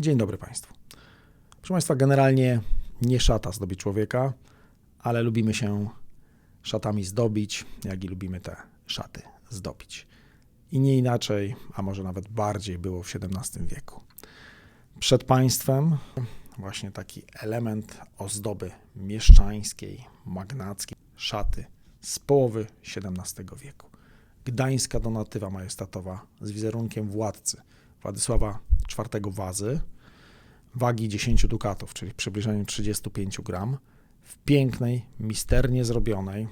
Dzień dobry Państwu. Proszę Państwa, generalnie nie szata zdobi człowieka, ale lubimy się szatami zdobić, jak i lubimy te szaty zdobić. I nie inaczej, a może nawet bardziej było w XVII wieku. Przed państwem właśnie taki element ozdoby mieszczańskiej, magnackiej, szaty z połowy XVII wieku. Gdańska donatywa majestatowa z wizerunkiem władcy Władysława IV Wazy, wagi 10 dukatów, czyli w przybliżeniu 35 gram, w pięknej, misternie zrobionej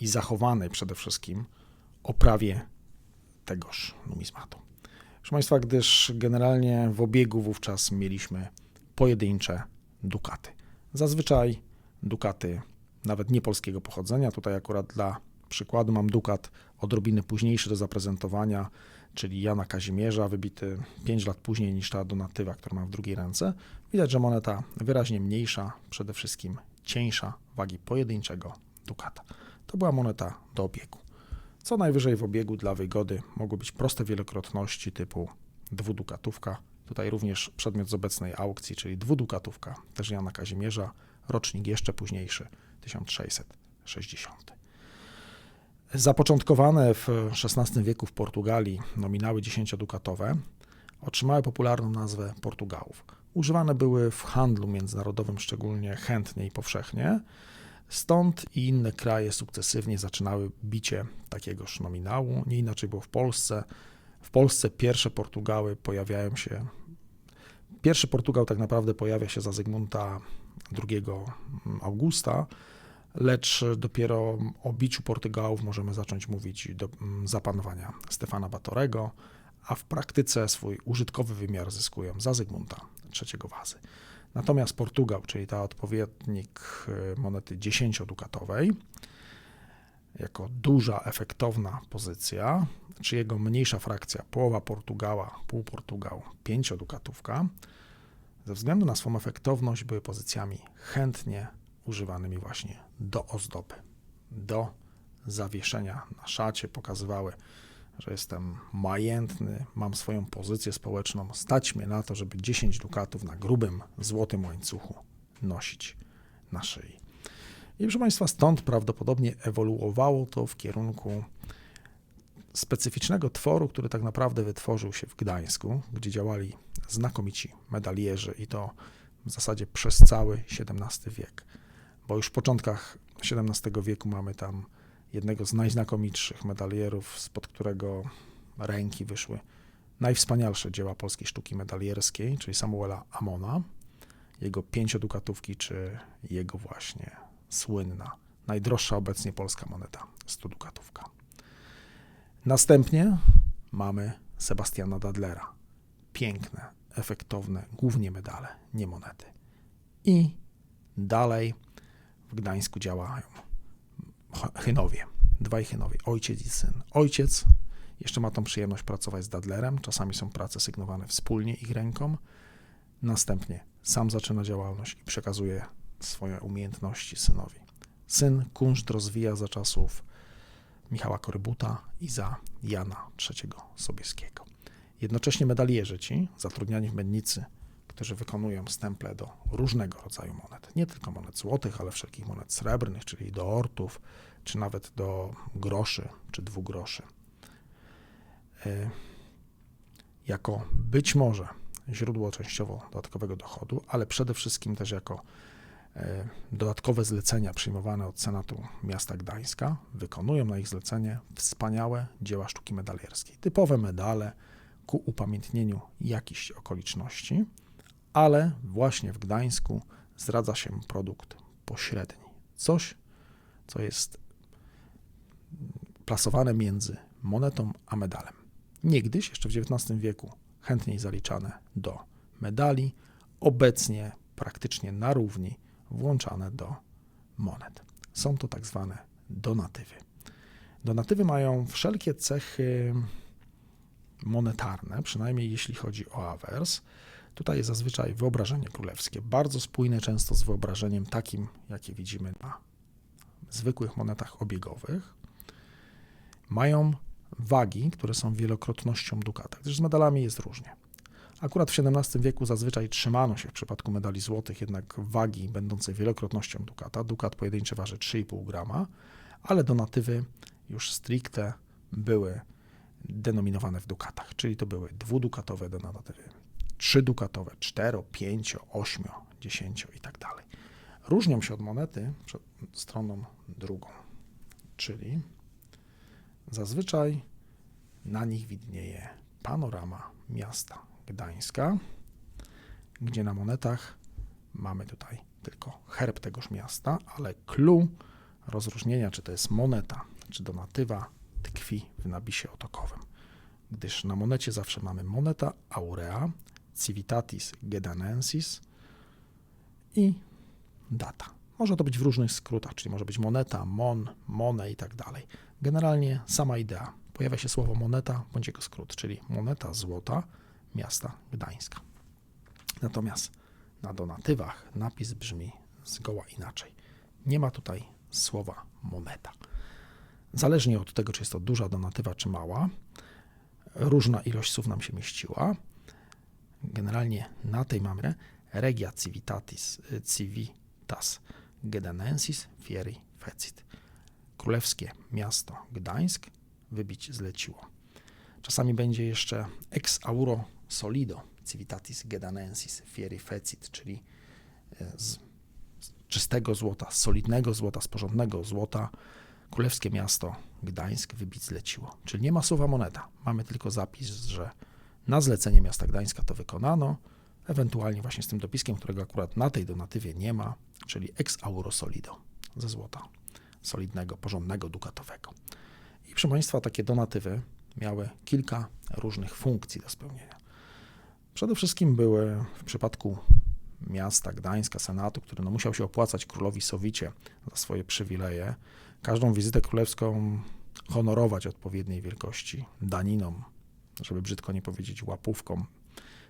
i zachowanej przede wszystkim oprawie tegoż numizmatu. Proszę Państwa, gdyż generalnie w obiegu wówczas mieliśmy pojedyncze dukaty. Zazwyczaj dukaty nawet nie polskiego pochodzenia. Tutaj akurat dla przykładu mam dukat odrobinę późniejszy do zaprezentowania, czyli Jana Kazimierza, wybity 5 lat później niż ta donatywa, którą mam w drugiej ręce. Widać, że moneta wyraźnie mniejsza, przede wszystkim cieńsza wagi pojedynczego dukata. To była moneta do obiegu. Co najwyżej w obiegu dla wygody mogły być proste wielokrotności typu dwudukatówka. Tutaj również przedmiot z obecnej aukcji, czyli dwudukatówka, też Jana Kazimierza, rocznik jeszcze późniejszy, 1660. Zapoczątkowane w XVI wieku w Portugalii nominały dziesięciodukatowe otrzymały popularną nazwę Portugałów. Używane były w handlu międzynarodowym szczególnie chętnie i powszechnie, stąd i inne kraje sukcesywnie zaczynały bicie takiegoż nominału. Nie inaczej było w Polsce. W Polsce pierwsze Portugały pojawiają się. Pierwszy Portugał tak naprawdę pojawia się za Zygmunta II Augusta, lecz dopiero o biciu Portugałów możemy zacząć mówić do zapanowania Stefana Batorego, a w praktyce swój użytkowy wymiar zyskują za Zygmunta III Wazy. Natomiast Portugał, czyli ta odpowiednik y, monety 10-dukatowej, jako duża, efektowna pozycja, czy jego mniejsza frakcja, połowa Portugała, pół Portugał, 5-dukatówka, ze względu na swą efektowność były pozycjami chętnie używanymi właśnie do ozdoby, do zawieszenia na szacie, pokazywały, że jestem majętny, mam swoją pozycję społeczną, stać mnie na to, żeby 10 dukatów na grubym, złotym łańcuchu nosić na szyi. I proszę Państwa, stąd prawdopodobnie ewoluowało to w kierunku specyficznego tworu, który tak naprawdę wytworzył się w Gdańsku, gdzie działali znakomici medalierzy i to w zasadzie przez cały XVII wiek bo już w początkach XVII wieku mamy tam jednego z najznakomitszych medalierów, spod którego ręki wyszły najwspanialsze dzieła polskiej sztuki medalierskiej, czyli Samuela Amona, jego pięciodukatówki, czy jego właśnie słynna, najdroższa obecnie polska moneta, stodukatówka. Następnie mamy Sebastiana Dadlera. Piękne, efektowne, głównie medale, nie monety. I dalej w Gdańsku działają Chynowie, dwaj Chynowie, ojciec i syn. Ojciec jeszcze ma tą przyjemność pracować z Dadlerem, czasami są prace sygnowane wspólnie ich ręką. Następnie sam zaczyna działalność i przekazuje swoje umiejętności synowi. Syn kunszt rozwija za czasów Michała Korybuta i za Jana III Sobieskiego. Jednocześnie medalierzy ci, zatrudniani w Mennicy, którzy wykonują stemple do różnego rodzaju monet. Nie tylko monet złotych, ale wszelkich monet srebrnych, czyli do ortów, czy nawet do groszy, czy dwugroszy. E, jako być może źródło częściowo dodatkowego dochodu, ale przede wszystkim też jako e, dodatkowe zlecenia przyjmowane od Senatu Miasta Gdańska, wykonują na ich zlecenie wspaniałe dzieła sztuki medalierskiej. Typowe medale ku upamiętnieniu jakichś okoliczności, ale właśnie w Gdańsku zdradza się produkt pośredni. Coś, co jest plasowane między monetą a medalem. Niegdyś, jeszcze w XIX wieku, chętniej zaliczane do medali, obecnie praktycznie na równi włączane do monet. Są to tak zwane donatywy. Donatywy mają wszelkie cechy monetarne, przynajmniej jeśli chodzi o awers. Tutaj jest zazwyczaj wyobrażenie królewskie, bardzo spójne często z wyobrażeniem takim, jakie widzimy na zwykłych monetach obiegowych. Mają wagi, które są wielokrotnością dukata, gdyż z medalami jest różnie. Akurat w XVII wieku zazwyczaj trzymano się w przypadku medali złotych jednak wagi będącej wielokrotnością dukata. Dukat pojedynczy waży 3,5 grama, ale donatywy już stricte były denominowane w dukatach, czyli to były dwudukatowe donatywy, trzydukatowe, cztero, pięcio, ośmio, dziesięcio i tak dalej. Różnią się od monety przed stroną drugą, czyli zazwyczaj na nich widnieje panorama miasta Gdańska, gdzie na monetach mamy tutaj tylko herb tegoż miasta, ale clue rozróżnienia, czy to jest moneta, czy donatywa, tkwi w napisie otokowym, gdyż na monecie zawsze mamy moneta aurea, civitatis gedanensis i data. Może to być w różnych skrótach, czyli może być moneta, mon, mone i tak dalej. Generalnie sama idea. Pojawia się słowo moneta bądź jego skrót, czyli moneta złota miasta Gdańska. Natomiast na donatywach napis brzmi zgoła inaczej. Nie ma tutaj słowa moneta. Zależnie od tego, czy jest to duża donatywa, czy mała, różna ilość słów nam się mieściła. Generalnie na tej mamy regia civitatis, y, civitas gedanensis fieri fecit. Królewskie miasto Gdańsk wybić zleciło. Czasami będzie jeszcze ex auro solido civitatis gedanensis fieri fecit, czyli e, z, czystego złota, solidnego złota, z porządnego złota królewskie miasto Gdańsk wybić zleciło. Czyli nie ma słowa moneta. Mamy tylko zapis, że na zlecenie miasta Gdańska to wykonano, ewentualnie właśnie z tym dopiskiem, którego akurat na tej donatywie nie ma, czyli ex auro solido ze złota solidnego, porządnego, dukatowego. I proszę Państwa, takie donatywy miały kilka różnych funkcji do spełnienia. Przede wszystkim były w przypadku miasta Gdańska, Senatu, który no musiał się opłacać królowi Sowicie za swoje przywileje, każdą wizytę królewską honorować odpowiedniej wielkości daniną, żeby brzydko nie powiedzieć łapówką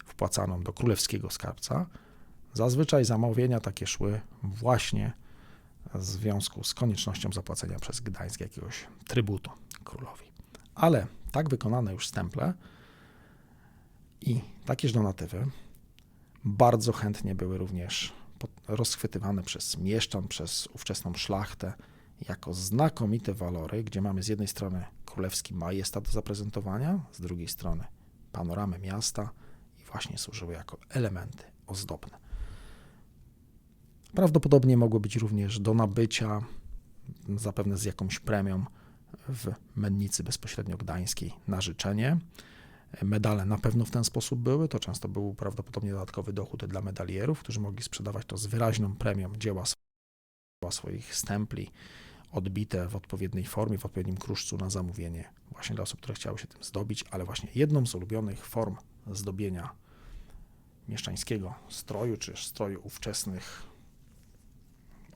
wpłacaną do królewskiego skarbca. Zazwyczaj zamówienia takie szły właśnie w związku z koniecznością zapłacenia przez Gdańsk jakiegoś trybutu królowi. Ale tak wykonane już stemple i takież donatywy bardzo chętnie były również rozchwytywane przez mieszczan, przez ówczesną szlachtę jako znakomite walory, gdzie mamy z jednej strony królewski majestat do zaprezentowania, z drugiej strony panoramę miasta i właśnie służyły jako elementy ozdobne. Prawdopodobnie mogły być również do nabycia, zapewne z jakąś premią w mennicy bezpośrednio gdańskiej na życzenie. Medale na pewno w ten sposób były. To często był prawdopodobnie dodatkowy dochód dla medalierów, którzy mogli sprzedawać to z wyraźną premią dzieła swoich stempli, odbite w odpowiedniej formie, w odpowiednim kruszcu na zamówienie, właśnie dla osób, które chciały się tym zdobić, ale właśnie jedną z ulubionych form zdobienia mieszczańskiego stroju, czy stroju ówczesnych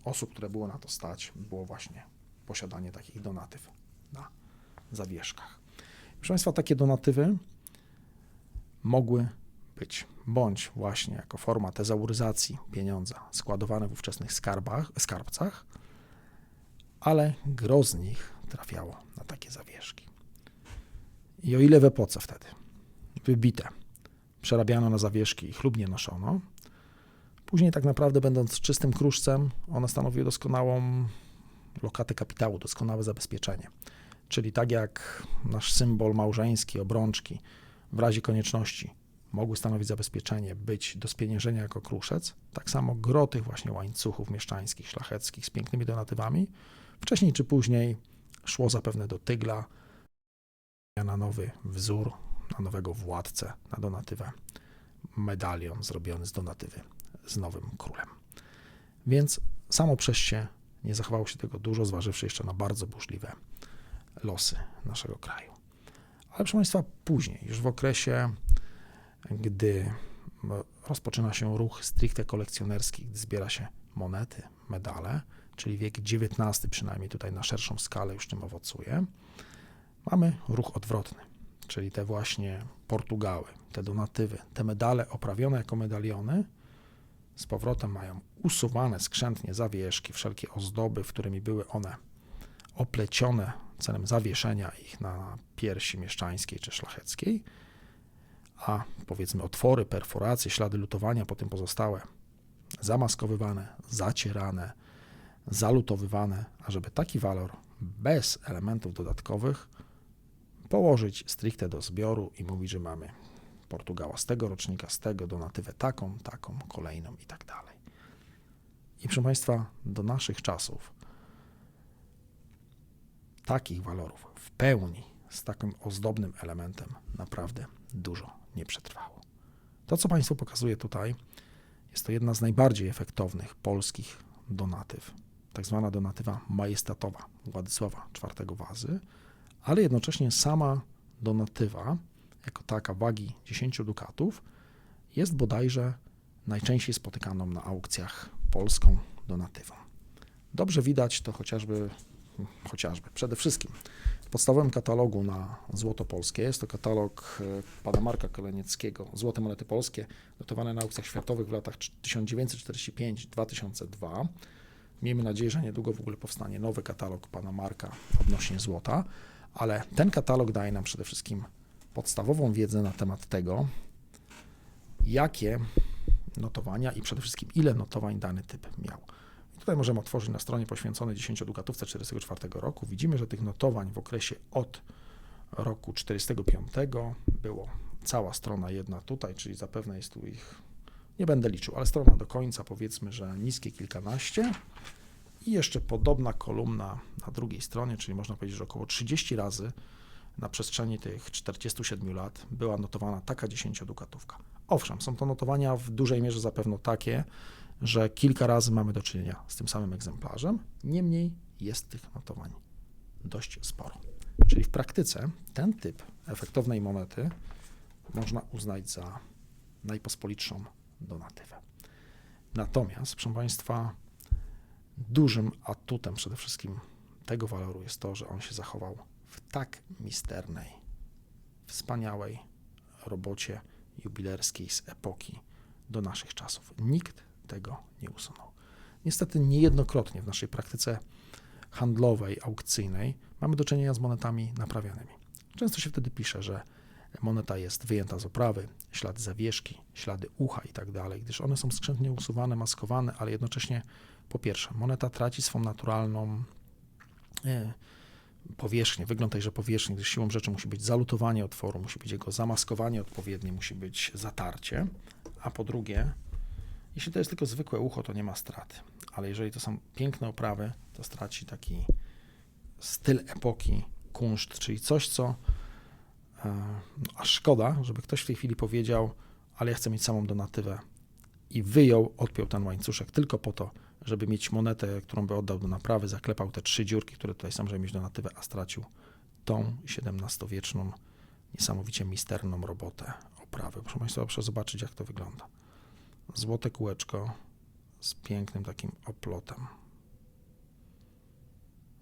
osób, które było na to stać, było właśnie posiadanie takich donatyw na zawieszkach. Proszę Państwa, takie donatywy mogły być bądź właśnie jako forma tezauryzacji pieniądza składowane w ówczesnych skarbach, skarbcach, ale gro z nich trafiało na takie zawieszki. I o ile w epoce wtedy wybite przerabiano na zawieszki i chlubnie noszono, później tak naprawdę będąc czystym kruszcem, one stanowiły doskonałą lokatę kapitału, doskonałe zabezpieczenie. Czyli tak jak nasz symbol małżeński, obrączki, w razie konieczności mogły stanowić zabezpieczenie, być do spieniężenia jako kruszec, tak samo gro tych właśnie łańcuchów mieszczańskich, szlacheckich z pięknymi donatywami, wcześniej czy później szło zapewne do tygla, na nowy wzór, na nowego władcę, na donatywę, medalion zrobiony z donatywy z nowym królem. Więc samo przez się nie zachowało się tego dużo, zważywszy jeszcze na bardzo burzliwe losy naszego kraju. Ale proszę Państwa, później, już w okresie, gdy rozpoczyna się ruch stricte kolekcjonerski, gdy zbiera się monety, medale, czyli wiek XIX przynajmniej tutaj na szerszą skalę już tym owocuje, mamy ruch odwrotny, czyli te właśnie Portugały, te donatywy, te medale oprawione jako medaliony, z powrotem mają usuwane skrzętnie zawieszki, wszelkie ozdoby, w którymi były one oplecione celem zawieszenia ich na piersi mieszczańskiej czy szlacheckiej, a powiedzmy otwory, perforacje, ślady lutowania, potem pozostałe zamaskowywane, zacierane, zalutowywane, a żeby taki walor bez elementów dodatkowych położyć stricte do zbioru i mówić, że mamy Portugała z tego rocznika, z tego donatywę taką, taką, kolejną i tak dalej. I proszę Państwa, do naszych czasów takich walorów w pełni z takim ozdobnym elementem naprawdę dużo nie przetrwało. To, co Państwu pokazuję tutaj, jest to jedna z najbardziej efektownych polskich donatyw, tak zwana donatywa majestatowa Władysława IV Wazy, ale jednocześnie sama donatywa, jako taka wagi 10 dukatów, jest bodajże najczęściej spotykaną na aukcjach polską donatywą. Dobrze widać to chociażby, chociażby, przede wszystkim w podstawowym katalogu na złoto polskie. Jest to katalog e, pana Marka Kolenieckiego, Złote monety polskie, notowane na aukcjach światowych w latach 1945-2002. Miejmy nadzieję, że niedługo w ogóle powstanie nowy katalog pana Marka odnośnie złota, ale ten katalog daje nam przede wszystkim podstawową wiedzę na temat tego, jakie notowania i przede wszystkim ile notowań dany typ miał. I tutaj możemy otworzyć na stronie poświęconej 10 dukatówce 1944 roku. Widzimy, że tych notowań w okresie od roku 45 było cała strona jedna tutaj, czyli zapewne jest tu ich, nie będę liczył, ale strona do końca powiedzmy, że niskie kilkanaście i jeszcze podobna kolumna na drugiej stronie, czyli można powiedzieć, że około 30 razy na przestrzeni tych 47 lat była notowana taka 10-dukatówka. Owszem, są to notowania w dużej mierze zapewne takie, że kilka razy mamy do czynienia z tym samym egzemplarzem, niemniej jest tych notowań dość sporo. Czyli w praktyce ten typ efektownej monety można uznać za najpospolitszą donatywę. Natomiast, proszę Państwa, dużym atutem przede wszystkim tego waloru jest to, że on się zachował w tak misternej, wspaniałej robocie jubilerskiej z epoki do naszych czasów. Nikt tego nie usunął. Niestety niejednokrotnie w naszej praktyce handlowej, aukcyjnej mamy do czynienia z monetami naprawianymi. Często się wtedy pisze, że moneta jest wyjęta z oprawy, ślady zawieszki, ślady ucha i tak gdyż one są skrzętnie usuwane, maskowane, ale jednocześnie po pierwsze, moneta traci swą naturalną e, powierzchnię, wygląd tejże powierzchni, gdyż siłą rzeczy musi być zalutowanie otworu, musi być jego zamaskowanie odpowiednie, musi być zatarcie, a po drugie, jeśli to jest tylko zwykłe ucho, to nie ma straty, ale jeżeli to są piękne oprawy, to straci taki styl epoki, kunszt, czyli coś, co a szkoda, żeby ktoś w tej chwili powiedział, ale ja chcę mieć samą donatywę i wyjął, odpiął ten łańcuszek tylko po to, żeby mieć monetę, którą by oddał do naprawy, zaklepał te trzy dziurki, które tutaj są, żeby mieć donatywę, a stracił tą XVII-wieczną, niesamowicie misterną robotę oprawy. Proszę Państwa, proszę zobaczyć, jak to wygląda. Złote kółeczko z pięknym takim oplotem.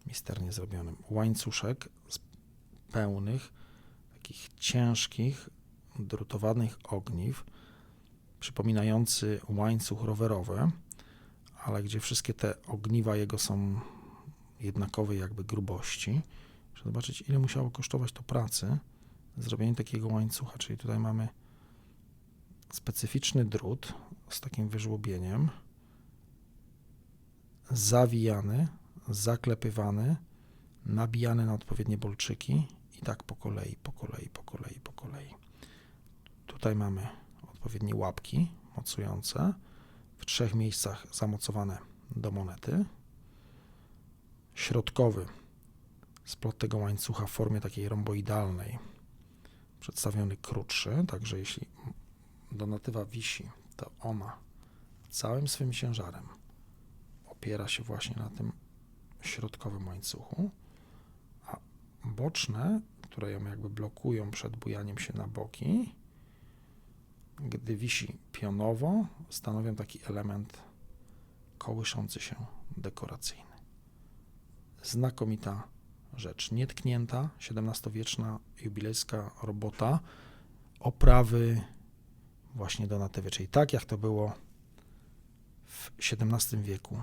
Misternie zrobionym. Łańcuszek z pełnych, takich ciężkich, drutowanych ogniw, przypominający łańcuch rowerowy ale gdzie wszystkie te ogniwa jego są jednakowej jakby grubości. Muszę zobaczyć, ile musiało kosztować to pracy zrobienie takiego łańcucha, czyli tutaj mamy specyficzny drut z takim wyżłobieniem, zawijany, zaklepywany, nabijany na odpowiednie bolczyki i tak po kolei, po kolei, po kolei, po kolei. Tutaj mamy odpowiednie łapki mocujące, w trzech miejscach zamocowane do monety. Środkowy splot tego łańcucha w formie takiej romboidalnej, przedstawiony krótszy, także jeśli donatywa wisi, to ona całym swym ciężarem opiera się właśnie na tym środkowym łańcuchu, boczne, które ją jakby blokują przed bujaniem się na boki, gdy wisi pionowo, stanowią taki element kołyszący się dekoracyjny. Znakomita rzecz, nietknięta, XVII-wieczna jubilejska robota oprawy właśnie donatywy, czyli tak jak to było w XVII wieku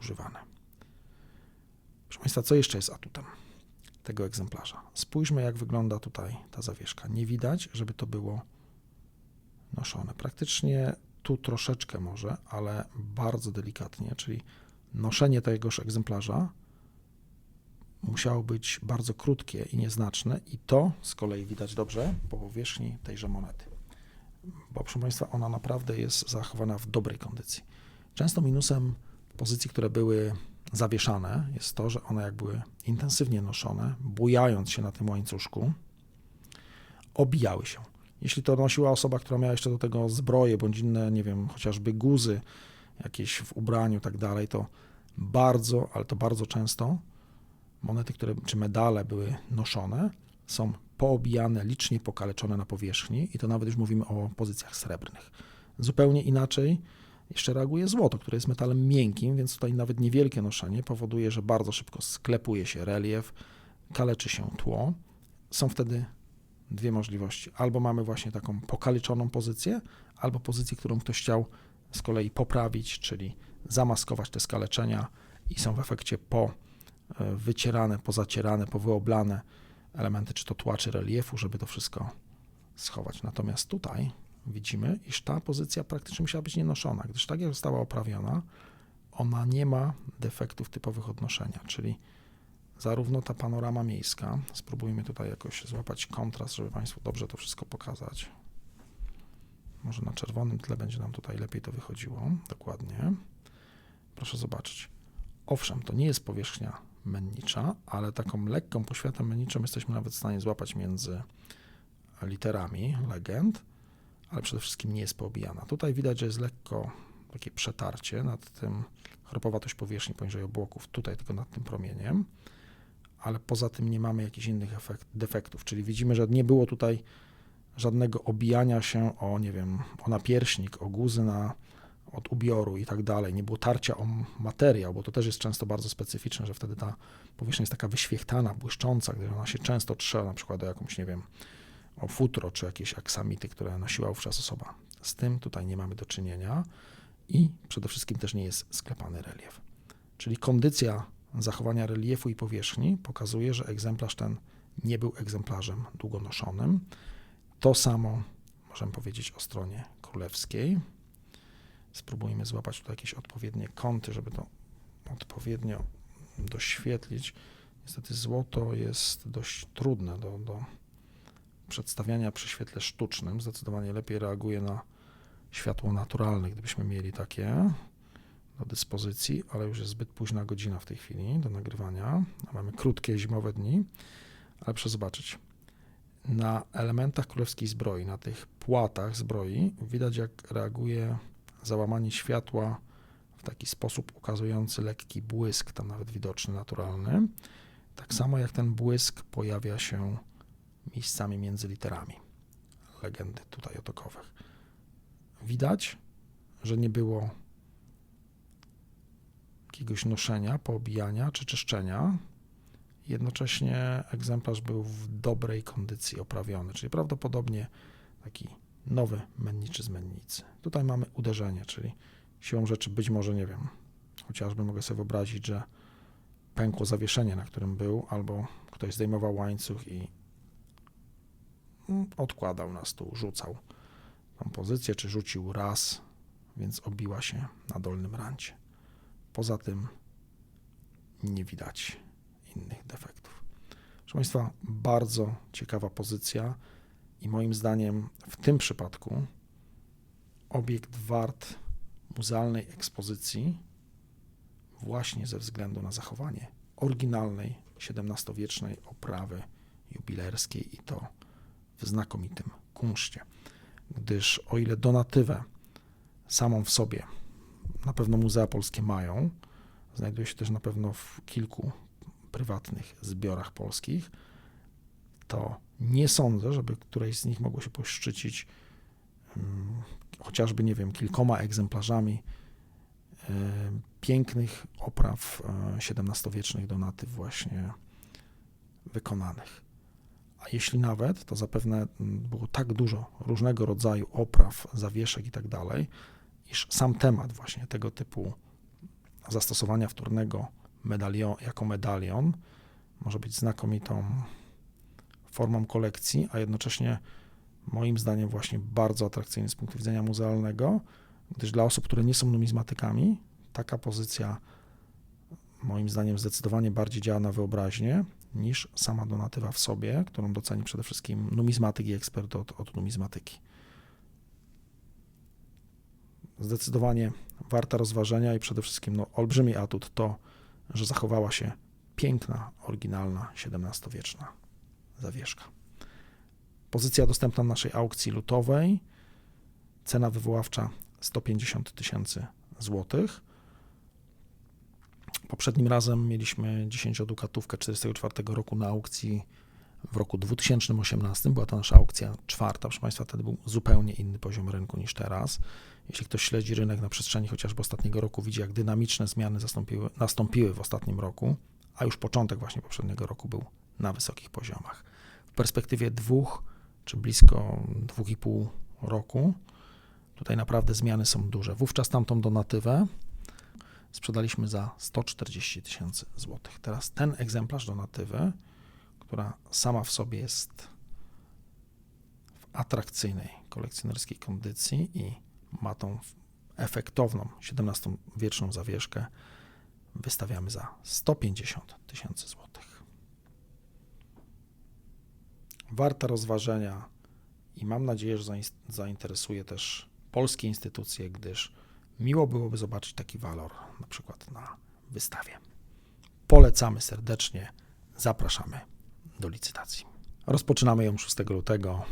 używane. Proszę Państwa, co jeszcze jest atutem? Tego egzemplarza. Spójrzmy, jak wygląda tutaj ta zawieszka. Nie widać, żeby to było noszone. Praktycznie tu troszeczkę może, ale bardzo delikatnie, czyli noszenie tegoż egzemplarza musiało być bardzo krótkie i nieznaczne, i to z kolei widać dobrze po powierzchni tejże monety. Bo proszę Państwa, ona naprawdę jest zachowana w dobrej kondycji. Często minusem pozycji, które były zawieszane, jest to, że one jak były intensywnie noszone, bujając się na tym łańcuszku, obijały się. Jeśli to nosiła osoba, która miała jeszcze do tego zbroję, bądź inne, nie wiem, chociażby guzy jakieś w ubraniu tak dalej, to bardzo, ale to bardzo często monety, które, czy medale były noszone, są poobijane, licznie pokaleczone na powierzchni i to nawet już mówimy o pozycjach srebrnych. Zupełnie inaczej jeszcze reaguje złoto, które jest metalem miękkim, więc tutaj nawet niewielkie noszenie powoduje, że bardzo szybko sklepuje się relief, kaleczy się tło. Są wtedy dwie możliwości. Albo mamy właśnie taką pokaleczoną pozycję, albo pozycję, którą ktoś chciał z kolei poprawić, czyli zamaskować te skaleczenia i są w efekcie po e, wycierane, pozacierane, powyoblane elementy, czy to tła, czy reliefu, żeby to wszystko schować. Natomiast tutaj widzimy, iż ta pozycja praktycznie musiała być nienoszona, gdyż tak jak została oprawiona, ona nie ma defektów typowych odnoszenia, czyli zarówno ta panorama miejska, spróbujmy tutaj jakoś złapać kontrast, żeby Państwu dobrze to wszystko pokazać. Może na czerwonym tle będzie nam tutaj lepiej to wychodziło, dokładnie. Proszę zobaczyć. Owszem, to nie jest powierzchnia mennicza, ale taką lekką poświatę menniczą jesteśmy nawet w stanie złapać między literami legend, ale przede wszystkim nie jest poobijana. Tutaj widać, że jest lekko takie przetarcie nad tym, chropowatość powierzchni poniżej obłoków, tutaj tylko nad tym promieniem, ale poza tym nie mamy jakichś innych efekt, defektów, czyli widzimy, że nie było tutaj żadnego obijania się o, nie wiem, o napierśnik, o guzy na, od ubioru i tak dalej. Nie było tarcia o materiał, bo to też jest często bardzo specyficzne, że wtedy ta powierzchnia jest taka wyświechtana, błyszcząca, gdy ona się często trze na przykład o jakąś, nie wiem, o futro czy jakieś aksamity, które nosiła wówczas osoba. Z tym tutaj nie mamy do czynienia i przede wszystkim też nie jest sklepany relief. Czyli kondycja zachowania reliefu i powierzchni pokazuje, że egzemplarz ten nie był egzemplarzem długonoszonym. To samo możemy powiedzieć o stronie królewskiej. Spróbujmy złapać tu jakieś odpowiednie kąty, żeby to odpowiednio doświetlić. Niestety złoto jest dość trudne do, do przedstawiania przy świetle sztucznym. Zdecydowanie lepiej reaguje na światło naturalne, gdybyśmy mieli takie do dyspozycji, ale już jest zbyt późna godzina w tej chwili do nagrywania. Mamy krótkie zimowe dni, ale proszę zobaczyć. Na elementach królewskiej zbroi, na tych płatach zbroi, widać jak reaguje załamanie światła w taki sposób ukazujący lekki błysk, tam nawet widoczny, naturalny. Tak samo jak ten błysk pojawia się miejscami między literami legendy tutaj otokowych. Widać, że nie było jakiegoś noszenia, poobijania czy czyszczenia. Jednocześnie egzemplarz był w dobrej kondycji oprawiony, czyli prawdopodobnie taki nowy menniczy z mennicy. Tutaj mamy uderzenie, czyli siłą rzeczy być może, nie wiem, chociażby mogę sobie wyobrazić, że pękło zawieszenie, na którym był, albo ktoś zdejmował łańcuch i odkładał na stół, rzucał tą pozycję, czy rzucił raz, więc obiła się na dolnym rancie. Poza tym nie widać innych defektów. Proszę Państwa, bardzo ciekawa pozycja i moim zdaniem w tym przypadku obiekt wart muzealnej ekspozycji właśnie ze względu na zachowanie oryginalnej XVII-wiecznej oprawy jubilerskiej i to w znakomitym kunszcie. Gdyż o ile donatywę samą w sobie na pewno muzea polskie mają, znajduje się też na pewno w kilku prywatnych zbiorach polskich, to nie sądzę, żeby któreś z nich mogło się poszczycić um, chociażby, nie wiem, kilkoma egzemplarzami um, pięknych opraw XVII-wiecznych donatyw właśnie wykonanych. A jeśli nawet, to zapewne było tak dużo różnego rodzaju opraw, zawieszek i tak dalej, iż sam temat właśnie tego typu zastosowania wtórnego medalion, jako medalion może być znakomitą formą kolekcji, a jednocześnie moim zdaniem właśnie bardzo atrakcyjny z punktu widzenia muzealnego, gdyż dla osób, które nie są numizmatykami, taka pozycja moim zdaniem zdecydowanie bardziej działa na wyobraźnię niż sama donatywa w sobie, którą doceni przede wszystkim numizmatyk i ekspert od, od numizmatyki. Zdecydowanie warta rozważenia i przede wszystkim no, olbrzymi atut to, że zachowała się piękna, oryginalna, XVII-wieczna zawieszka. Pozycja dostępna na naszej aukcji lutowej, cena wywoławcza 150 tysięcy złotych. Poprzednim razem mieliśmy 10-dukatówkę 44 roku na aukcji w roku 2018. Była to nasza aukcja czwarta. Proszę Państwa, wtedy był zupełnie inny poziom rynku niż teraz. Jeśli ktoś śledzi rynek na przestrzeni chociażby ostatniego roku, widzi, jak dynamiczne zmiany zastąpiły, nastąpiły w ostatnim roku, a już początek właśnie poprzedniego roku był na wysokich poziomach. W perspektywie dwóch czy blisko dwóch i pół roku, tutaj naprawdę zmiany są duże. Wówczas tamtą donatywę sprzedaliśmy za 140 tysięcy złotych. Teraz ten egzemplarz donatywy, która sama w sobie jest w atrakcyjnej kolekcjonerskiej kondycji i ma tą efektowną XVII-wieczną zawieszkę, wystawiamy za 150 tysięcy złotych. Warta rozważenia i mam nadzieję, że zainteresuje też polskie instytucje, gdyż miło byłoby zobaczyć taki walor na przykład na wystawie. Polecamy serdecznie, zapraszamy do licytacji. Rozpoczynamy ją 6 lutego.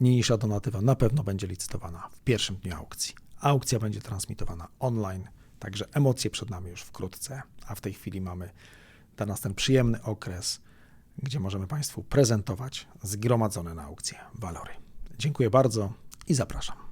Niniejsza donatywa na pewno będzie licytowana w pierwszym dniu aukcji. Aukcja będzie transmitowana online, także emocje przed nami już wkrótce, a w tej chwili mamy dla nas ten przyjemny okres, gdzie możemy Państwu prezentować zgromadzone na aukcję walory. Dziękuję bardzo i zapraszam.